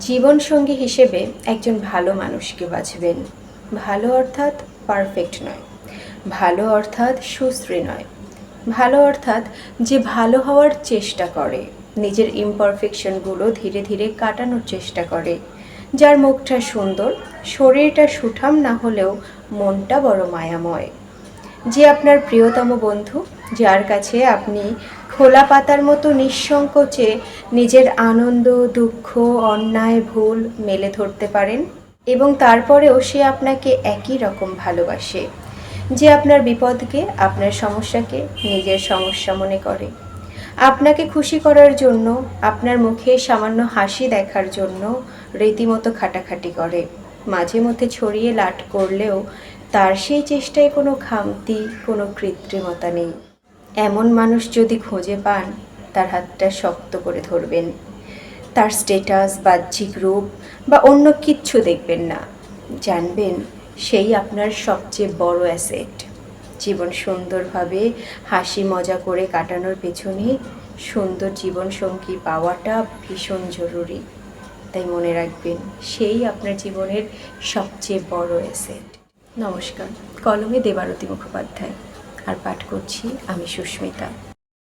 জীবনসঙ্গী হিসেবে একজন ভালো মানুষকে বাঁচবেন ভালো অর্থাৎ পারফেক্ট নয়। ভালো অর্থাৎ সুশ্রী নয়। ভালো অর্থাৎ যে ভালো হওয়ার চেষ্টা করে, নিজের ইমপারফেকশনগুলো ধীরে ধীরে কাটানোর চেষ্টা করে। যার মুখটা সুন্দর, শরীরটা সুঠাম না হলেও মনটা বড় মায়াময়। যে আপনার প্রিয়তম বন্ধু, যার কাছে আপনি খোলা পাতার মতো নিঃসংকোচে নিজের আনন্দ, দুঃখ, অন্যায়, ভুল মেলে ধরতে পারেন এবং তারপরেও সে আপনাকে একই রকম ভালোবাসে, যে আপনার বিপদকে, আপনার সমস্যাকে নিজের সমস্যা মনে করে। আপনাকে খুশি করার জন্য, আপনার মুখে সামান্য হাসি দেখার জন্য রীতিমতো খাটাখাটি করে। মাঝে মধ্যে ছড়িয়ে লাট করলেও তার সেই চেষ্টায় কোনো খামতি, কোনো কৃত্রিমতা নেই। এমন মানুষ যদি খুঁজে পান, তার হাতটা শক্ত করে ধরবেন। তার স্টেটাস বাহ্যিক রূপ বা অন্য কিচ্ছু দেখবেন না। জানবেন, সেই আপনার সবচেয়ে বড় অ্যাসেট জীবন সুন্দরভাবে হাসি মজা করে কাটানোর পেছনে সুন্দর জীবনসঙ্গী পাওয়াটা ভীষণ জরুরি। তাই মনে রাখবেন, সেই আপনার জীবনের সবচেয়ে বড় অ্যাসেট নমস্কার। কলমে দেবারতী মুখোপাধ্যায়। আর পাঠ করছি আমি সুস্মিতা।